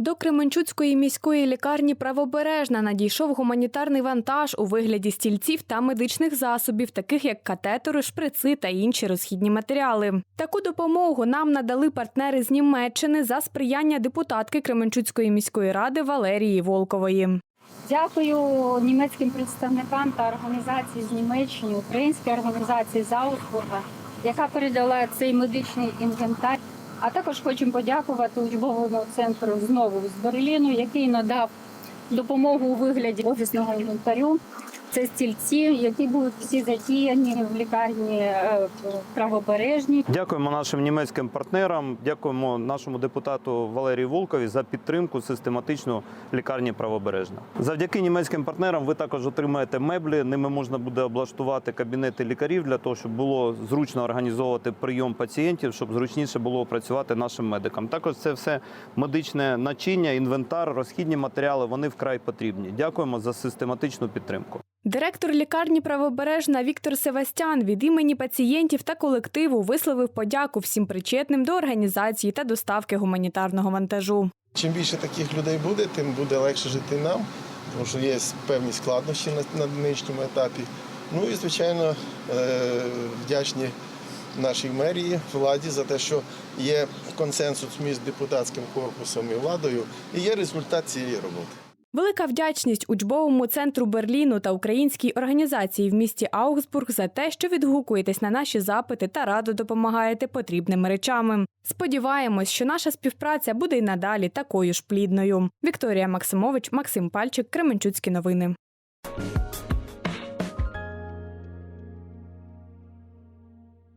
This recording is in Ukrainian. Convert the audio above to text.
До Кременчуцької міської лікарні правобережна надійшов гуманітарний вантаж у вигляді стільців та медичних засобів, таких як катетери, шприци та інші розхідні матеріали. Таку допомогу нам надали партнери з Німеччини за сприяння депутатки Кременчуцької міської ради Валерії Волкової. Дякую німецьким представникам та організації з Німеччини, українській організації з яка передала цей медичний інвентар. А також хочемо подякувати учбовому центру знову з Берліну, який надав допомогу у вигляді офісного інвентарю. Це стільці, які будуть всі задіяні в лікарні е, в правобережній. Дякуємо нашим німецьким партнерам. Дякуємо нашому депутату Валерії Волкові за підтримку систематичну лікарні правобережна. Завдяки німецьким партнерам ви також отримаєте меблі. Ними можна буде облаштувати кабінети лікарів для того, щоб було зручно організовувати прийом пацієнтів, щоб зручніше було працювати нашим медикам. Також це все медичне начиння, інвентар, розхідні матеріали. Вони вкрай потрібні. Дякуємо за систематичну підтримку. Директор лікарні правобережна Віктор Севастян від імені пацієнтів та колективу висловив подяку всім причетним до організації та доставки гуманітарного вантажу. Чим більше таких людей буде, тим буде легше жити нам, тому що є певні складнощі на, нинішньому етапі. Ну і, звичайно, е, вдячні нашій мерії, владі за те, що є консенсус між депутатським корпусом і владою, і є результат цієї роботи. Велика вдячність учбовому центру Берліну та українській організації в місті Аугсбург за те, що відгукуєтесь на наші запити та радо допомагаєте потрібними речами. Сподіваємось, що наша співпраця буде й надалі такою ж плідною. Вікторія Максимович, Максим Пальчик, Кременчуцькі новини.